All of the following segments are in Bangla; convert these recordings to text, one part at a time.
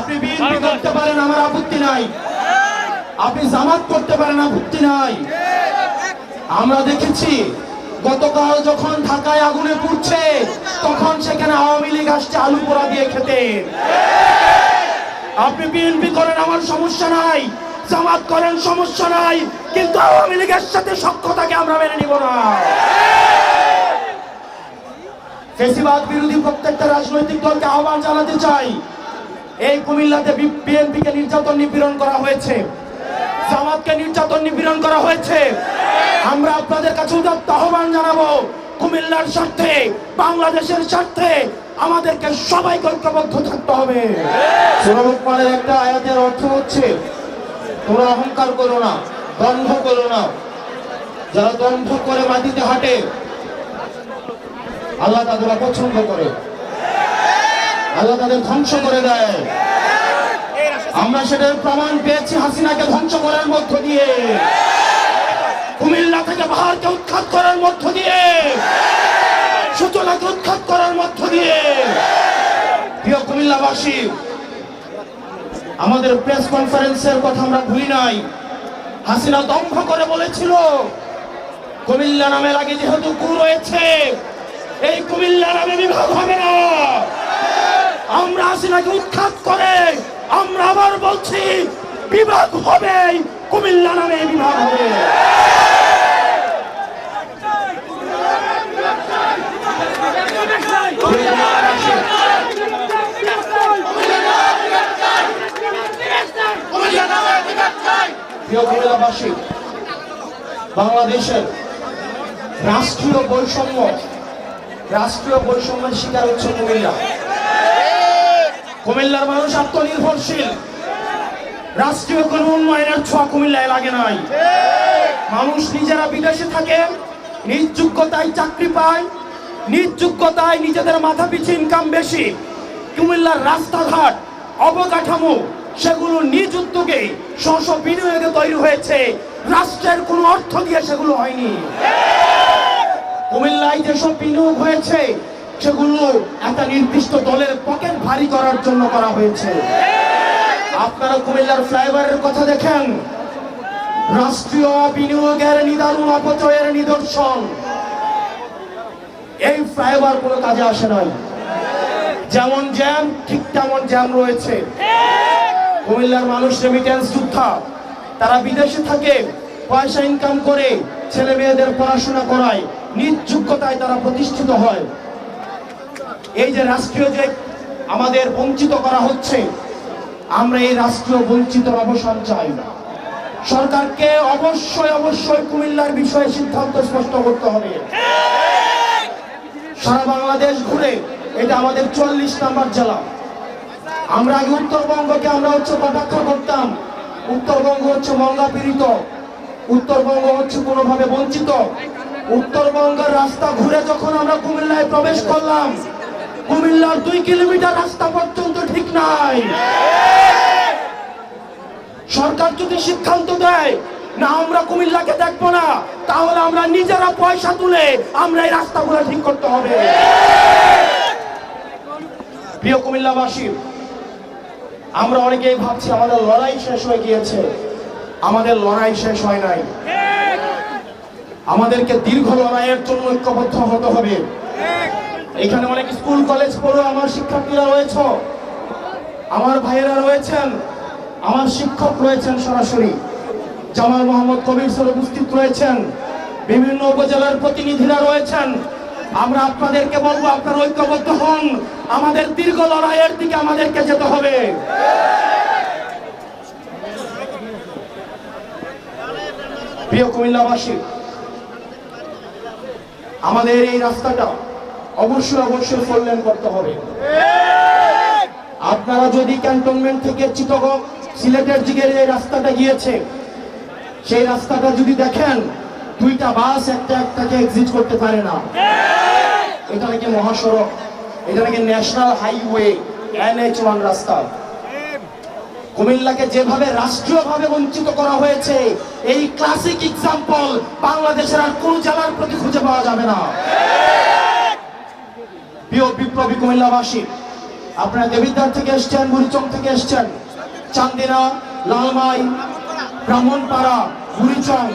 আপনি বিএনপি করতে পারেন, আমার আপত্তি নাই। আপনি জামাত করতে পারেন, আপত্তি নাই। আমরা দেখেছি, গতকাল যখন ঢাকায় আগুনে পুড়ছে, তখন সেখানে আওয়ামী লীগ আসছে আলু পোড়া দিয়ে খেতে। আপনি বিএনপি করেন, আমার সমস্যা নাই। জামাত করেন, সমস্যা নাই। কিন্তু আওয়ামী লীগের সাথে সক্ষতাকে আমরা মেনে নিব না। ফেসিবাদ বিরোধী প্রত্যেকটা রাজনৈতিক দলকে আহ্বান জানাতে চাই। এই কুমিল্লাতে বিএনপিকে নির্যাতন নিপীড়ন করা হয়েছে। জামাতকে নির্যাতন নিপীড়ন করা হয়েছে। আমরা আপনাদের কাছে উদাত্ত আহ্বান জানাব, কুমিল্লার স্বার্থে, বাংলাদেশের স্বার্থে আমাদেরকে সবাইকে ঐক্যবদ্ধ থাকতে হবে। সুরমুকমানের একটা আয়াতের অর্থ হচ্ছে, তোমরা অহংকার করো না দম্ভ করো না। যারা দম্ভ করে মাটিতে হাঁটে, আল্লাহ তাদের অপছন্দ করে। আল্লাহ তাদের ধ্বংস করে দেয়। আমরা সেটার প্রমাণ পেয়েছি হাসিনাকে ধ্বংস করার মধ্য দিয়ে। কুমিল্লা থেকে পাহাড়কে উৎখাত করার মধ্য দিয়ে। সূচনাকে উৎখাত করার মধ্য দিয়ে। প্রিয় কুমিল্লাবাসী, আমাদের প্রেস কনফারেন্সের কথা আমরা ভুলি নাই। হাসিনা দম্ভ করে বলেছিল, কুমিল্লা নামের আগে যেহেতু কু রয়েছে, এই কুমিল্লা নামে বিভাগ হবে না। আমরা হাসিনাকে উৎখাত করে? আমরা আবার বলছি, বিভাগ হবে, কুমিল্লা নামে বিভাগ হবে। বাংলাদেশের রাষ্ট্রীয় বৈষম্য, রাষ্ট্রীয় বৈষম্যের শিকার হচ্ছে কুমিল্লা। কুমিল্লার মানুষ আত্মনির্ভরশীল। রাষ্ট্রীয় কোন উন্নয়নের ছোঁয়া কুমিল্লায় লাগে নাই। মানুষ নিজেরা বিদেশে থাকে, নিজ যোগ্যতায় চাকরি পায়, নিজ যোগ্যতায় নিজেদের মাথা পিছু ইনকাম বেশি। কুমিল্লার রাস্তাঘাট, অবকাঠামো, সেগুলো নিজ উদ্যোগে স্ব স্ব বিনিয়োগে তৈরি হয়েছে। রাষ্ট্রের কোনো অর্থ দিয়ে সেগুলো হয়নি। কুমিল্লায় যেসব বিনিয়োগ হয়েছে সেগুলো একটা নির্দিষ্ট দলের পকেট ভারী করার জন্য করা হয়েছে। আপনারা কুমিল্লার ফ্লাইওভারের কথা দেখেন। রাষ্ট্রীয় বিনিয়োগের নিদারুণ অপচয়ের নিদর্শন। এই ফ্লাইওভার কোনো কাজে আসে নাই। যেমন জ্যাম, ঠিক তেমন জ্যাম রয়েছে। কুমিল্লার মানুষ রেমিটেন্স যোদ্ধা, তারা বিদেশে থাকে, পয়সা ইনকাম করে, ছেলে মেয়েদের পড়াশোনা করায়, নিজ যোগ্যতায় তারা প্রতিষ্ঠিত হয়। এই যে রাষ্ট্রীয় যে আমাদের বঞ্চিত করা হচ্ছে, আমরা এই রাষ্ট্রীয় বঞ্চিত অবসান চাই সরকারকে অবশ্যই অবশ্যই কুমিল্লার বিষয়ে সিদ্ধান্ত স্পষ্ট করতে হবে। সারা বাংলাদেশ ঘুরে এটা আমাদের চল্লিশ নাম্বার জেলা। আমরা আগে উত্তরবঙ্গকে আমরা হচ্ছে কটাক্ষ করতাম। উত্তরবঙ্গ হচ্ছে মঙ্গা পীড়িত। উত্তরবঙ্গ হচ্ছে কোনোভাবে বঞ্চিত। উত্তরবঙ্গের রাস্তা ঘুরে যখন আমরা কুমিল্লায় প্রবেশ করলাম কুমিল্লার দুই কিলোমিটার রাস্তা পর্যন্ত ঠিক নাই। সরকার যদি সিদ্ধান্ত দেয়, না, আমরা কুমিল্লাকে দেখব না, তাহলে আমরা নিজেরা পয়সা তুলে আমরা এই রাস্তাগুলো ঠিক করতে হবে। প্রিয় কুমিল্লাবাসী, আমরা অনেকেই ভাবছি আমাদের লড়াই শেষ হয়ে গিয়েছে। আমাদের লড়াই শেষ হয় নাই। আমাদেরকে দীর্ঘ লড়াইয়ের জন্য ঐক্যবদ্ধ হতে হবে। এখানে অনেক স্কুল, কলেজ পড়ো আমার শিক্ষার্থীরা রয়েছে। আমার ভাইয়েরা রয়েছেন, আমার শিক্ষক রয়েছেন সরাসরি। জামাল মোহাম্মদ কবির স্যার উপস্থিত রয়েছেন। বিভিন্ন উপজেলার প্রতিনিধিরা রয়েছেন। আমরা আপনাদেরকে বলব, আপনারা ঐক্যবদ্ধ হন। আমাদের দীর্ঘ লড়াইয়ের দিকে আমাদেরকে যেতে হবে। প্রিয় কুমিল্লাবাসী, আমাদের এই রাস্তাটা অবশ্যই অবশ্যই লেন করতে হবে। আপনারা যদি ক্যান্টনমেন্ট থেকে চিতগং সিলেটের দিকে যে রাস্তাটা গিয়েছে, সেই রাস্তাটা যদি দেখেন, দুইটা বাস একটা একটাকে এক্সিট করতে পারে না। এটা নাকি মহাসড়ক, এটা নাকি ন্যাশনাল হাইওয়ে এনএইচ ওয়ান রাস্তা। কুমিল্লাকে যেভাবে রাষ্ট্রীয়ভাবে বঞ্চিত করা হয়েছে, এই ক্লাসিক এক্সাম্পল বাংলাদেশের আর কোন জেলার প্রতি খুঁজে পাওয়া যাবে না। প্রিয় বিপ্লবী কুমিল্লাবাসী, আপনারা দেবিদ্বার থেকে এসছেন বুড়িচং থেকে এসছেন, চান্দিনা, লালমাই, ব্রাহ্মণপাড়া, বুড়িচং,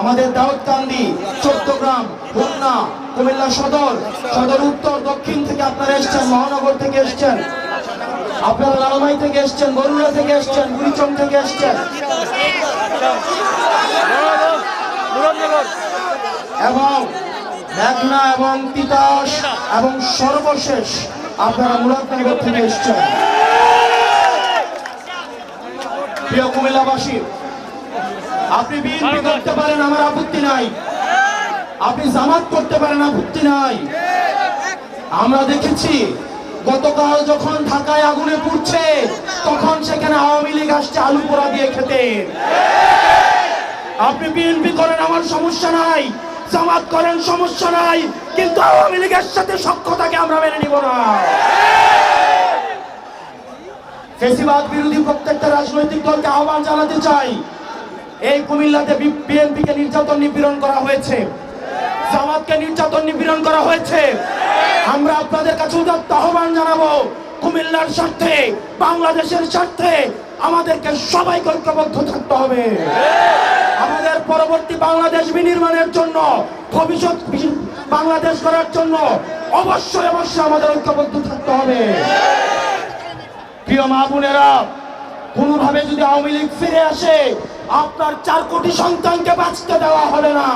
আমাদের দাউদকান্দি, চট্টগ্রাম খুলনা কুমিল্লা সদর সদর উত্তর, দক্ষিণ থেকে আপনারা এসছেন, মহানগর থেকে এসছেন, আপনারা লালমাই থেকে এসছেন, বরুড়া থেকে এসছেন, বুড়িচং থেকে এসছেন। এবং মেঘনা এবং তিতাস এবং সর্বশেষ আপনারা মুরাদনগর থেকে এসছেন। প্রিয় কুমিল্লাবাসী আপনি বিএনপি করতে পারেন আমার আপত্তি নাই। আপনি জামাত করতে পারেন আপত্তি নাই। আমরা দেখেছি গতকাল যখন ঢাকায় আগুনে পুড়ছে তখন সেখানে আওয়ামী লীগ আসছে আলু পোড়া দিয়ে খেতে। আপনি বিএনপি করেন আমার সমস্যা নাই। জামাত করেন, সমস্যা নাই। কিন্তু আওয়ামী লীগের সাথে সক্ষতাকে আমরা মেনে নিব না। ফেসিবাদ বিরোধী প্রত্যেকটা রাজনৈতিক দলকে আহ্বান জানাতে চাই। এই কুমিল্লাতে বিএনপিকে নির্যাতন নিপীড়ন করা হয়েছে। জামাতকে নির্যাতন নিপীড়ন করা হয়েছে। আমরা আপনাদের কাছে উদাত্ত আহ্বান জানাব, কুমিল্লার স্বার্থে, বাংলাদেশের স্বার্থে আমাদেরকে সবাই ঐক্যবদ্ধ থাকতে হবে। আমাদের পরবর্তী বাংলাদেশ বিনির্মাণের জন্য, ভবিষ্যৎ বাংলাদেশ করার জন্য অবশ্যই অবশ্যই আমাদের ঐক্যবদ্ধ থাকতে হবে। প্রিয় মা বোনেরা, কোনোভাবে যদি আওয়ামী লীগ ফিরে আসে, আপনার চার কোটি সন্তানকে বাঁচতে দেওয়া হবে না।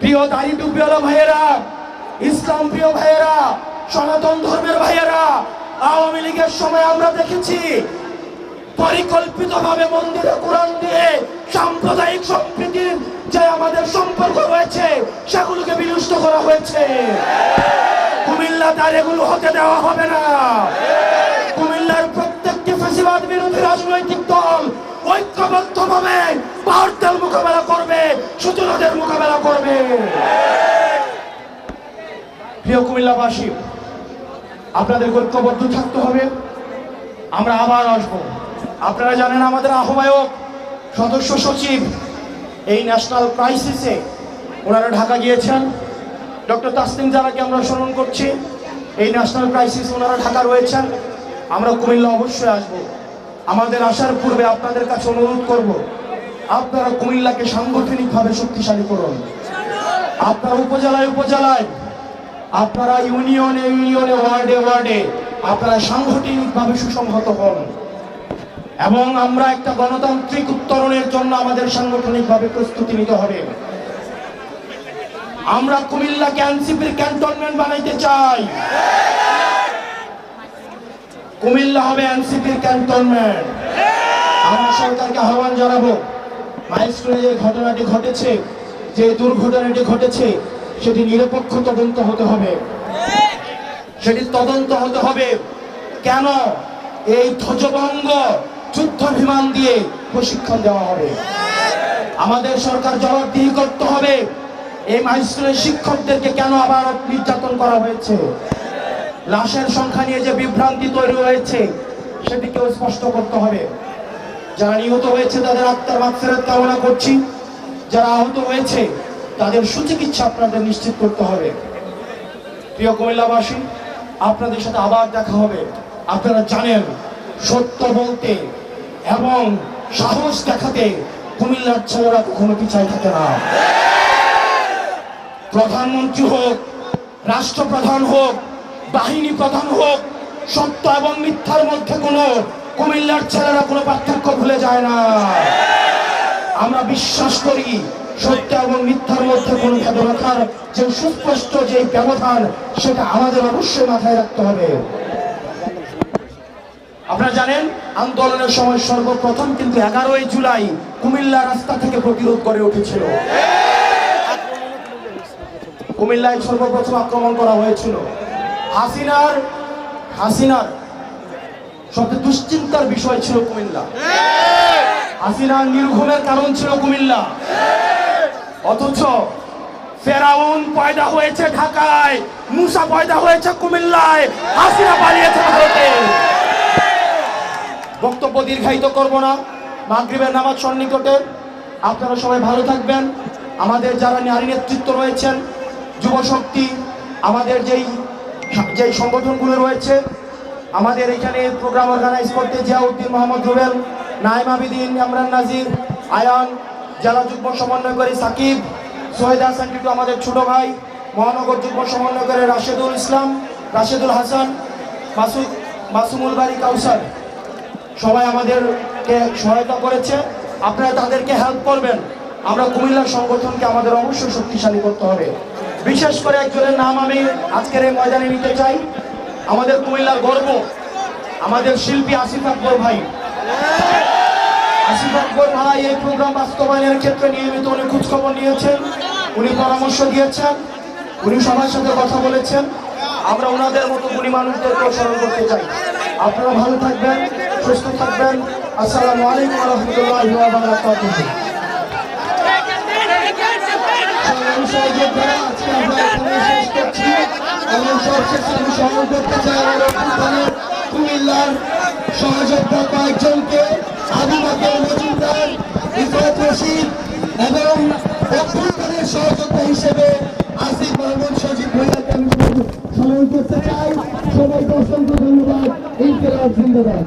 প্রিয় দাড়ি টুপিওয়ালা ভাইয়েরা, ইসলাম প্রিয় ভাইয়েরা, সনাতন ধর্মের ভাইয়েরা, আওয়ামী লীগের সময় আমরা দেখেছি পরিকল্পিতভাবে মন্দিরে কোরআন দিয়ে সাম্প্রদায়িক সম্প্রীতির যে আমাদের সম্পর্ক রয়েছে, সেগুলোকে বিনষ্ট করা হয়েছে। কুমিল্লা তার এগুলো হতে দেওয়া হবে না। কুমিল্লার প্রত্যেকটি ফেসিবাদ বিরোধী রাজনৈতিক দল ঐক্যবদ্ধভাবে ভারতের মোকাবেলা করবে, সূচনাদের মোকাবেলা করবে। প্রিয় কুমিল্লাবাসী আপনাদের ঐক্যবদ্ধ থাকতে হবে। আমরা আবার আসব। আপনারা জানেন আমাদের আহ্বায়ক, সদস্য সচিব, এই ন্যাশনাল ক্রাইসিসে ওনারা ঢাকা গিয়েছেন। ডক্টর তাসলিম জারাকে আমরা স্মরণ করছি। এই ন্যাশনাল ক্রাইসিস ওনারা ঢাকা রয়েছেন। আমরা কুমিল্লা অবশ্যই আসব। আমাদের আসার পূর্বে আপনাদের কাছে অনুরোধ করব, আপনারা কুমিল্লাকে সাংগঠনিকভাবে শক্তিশালী করুন। আপনারা উপজেলায় উপজেলায়, আপনারা ইউনিয়নে ইউনিয়নে, ওয়ার্ডে ওয়ার্ডে আপনারা সাংগঠনিকভাবে সুসংহত হন। এবং আমরা একটা গণতান্ত্রিক উত্তরণের জন্য আমাদের সাংগঠনিকভাবে প্রস্তুতি নিতে হবে। আমরা কুমিল্লাকে এনসিপির ক্যান্টনমেন্ট বানাইতে চাই। কুমিল্লা হবে এনসিপির ক্যান্টনমেন্ট। আমরা সরকারকে আহ্বান জানাব, মাইলস্টোনে যে ঘটনাটি ঘটেছে, যে দুর্ঘটনাটি ঘটেছে, সেটি নিরপেক্ষ তদন্ত হতে হবে। সেটি তদন্ত হতে হবে। কেন? এই ধ্বজভঙ্গ যুদ্ধ বিমান দিয়ে প্রশিক্ষণ দেওয়া হবে। আমাদের সরকার জবাবদিহি করতে হবে। এই মাইস্কুলের শিক্ষকদেরকে কেন আবার নির্যাতন করা হয়েছে? লাশের সংখ্যা নিয়ে যে বিভ্রান্তি তৈরি হয়েছে সেটিকেও স্পষ্ট করতে হবে। যারা নিহত হয়েছে, তাদের আত্মার মাগফিরাত কামনা করছি। যারা আহত হয়েছে, তাদের সুচিকিৎসা আপনাদের নিশ্চিত করতে হবে। প্রিয় কুমিল্লাবাসী, আপনাদের সাথে আবার দেখা হবে। আপনারা জানেন, সত্য বলতে এবং সাহস দেখাতে কুমিল্লার ছেলেরা কখনো পিছায় থাকে না। প্রধানমন্ত্রী হোক, রাষ্ট্রপ্রধান হোক, বাহিনী প্রধান হোক, সত্য এবং মিথ্যার মধ্যে কোনো কুমিল্লার ছেলেরা কোনো পার্থক্য ভুলে যায় না। আমরা বিশ্বাস করি সত্য এবং মিথ্যার মধ্যে কোনো ভেদ রাখার যে সুস্পষ্ট যে ব্যবধান, সেটা আমাদের অবশ্যই মাথায় রাখতে হবে। আপনারা জানেন, আন্দোলনের সময় সর্বপ্রথম কিন্তু এগারোই জুলাই কুমিল্লা রাস্তা থেকে প্রতিরোধ করে উঠেছিল। কুমিল্লায় সর্বপ্রথম আক্রমণ করা হয়েছিল। হাসিনার হাসিনার সবচেয়ে দুশ্চিন্তার বিষয় ছিল কুমিল্লা। হাসিনার নির্ঘুমের কারণ ছিল কুমিল্লা। অথচ ফেরাউন পয়দা হয়েছে ঢাকায়, মুসা পয়দা হয়েছে কুমিল্লায়, হাসিনা পালিয়েছে ভারতে। বক্তব্য দীর্ঘায়িত করব না। মাগরিবের নামাজ সন্নিকটে। আপনারা সবাই ভালো থাকবেন। আমাদের যারা নারী নেতৃত্ব রয়েছেন, যুব শক্তি, আমাদের যেই যেই সংগঠনগুলো রয়েছে, আমাদের এখানে প্রোগ্রাম অর্গানাইজ করতে জিয়াউদ্দিন মোহাম্মদ রুবেল নাইম আবিদিন, ইমরান নাজির, আয়ান, জেলা যুগ্ম সমন্বয়কারী সাকিব, সোহেদ হাসান টিটু আমাদের ছোট ভাই, মহানগর যুগ্ম সমন্বয়কারী রাশেদুল ইসলাম, রাশেদুল হাসান মাসুদ মাসুমুল বাড়ি কাউসার। সবাই আমাদেরকে সহায়তা করেছে। আপনারা তাদেরকে হেল্প করবেন। আমরা কুমিল্লার সংগঠনকে আমাদের অবশ্যই শক্তিশালী করতে হবে। বিশেষ করে একজনের নাম আমি আজকের এই ময়দানে নিতে চাই। আমাদের কুমিল্লার গর্ব, আমাদের শিল্পী আসিফ আকবর ভাই। আসিফ আকবর ভাই এই প্রোগ্রাম বাস্তবায়নের ক্ষেত্রে নিয়মিত উনি খোঁজখবর নিয়েছেন, উনি পরামর্শ দিয়েছেন, উনি সবার সাথে কথা বলেছেন। আমরা ওনাদের মতো গুণী মানুষদেরকে স্মরণ করতে চাই। আপনারা ভালো থাকবেন। সুস্থ থাকবেন আসসালামু আলাইকুম রহমতুল্লাহ কুমিল্লার সহযোদ্ধা কয়েকজনকে এবং হিসেবে করতে চাই সবাইকে অসংখ্য ধন্যবাদ জিন্দাবাদ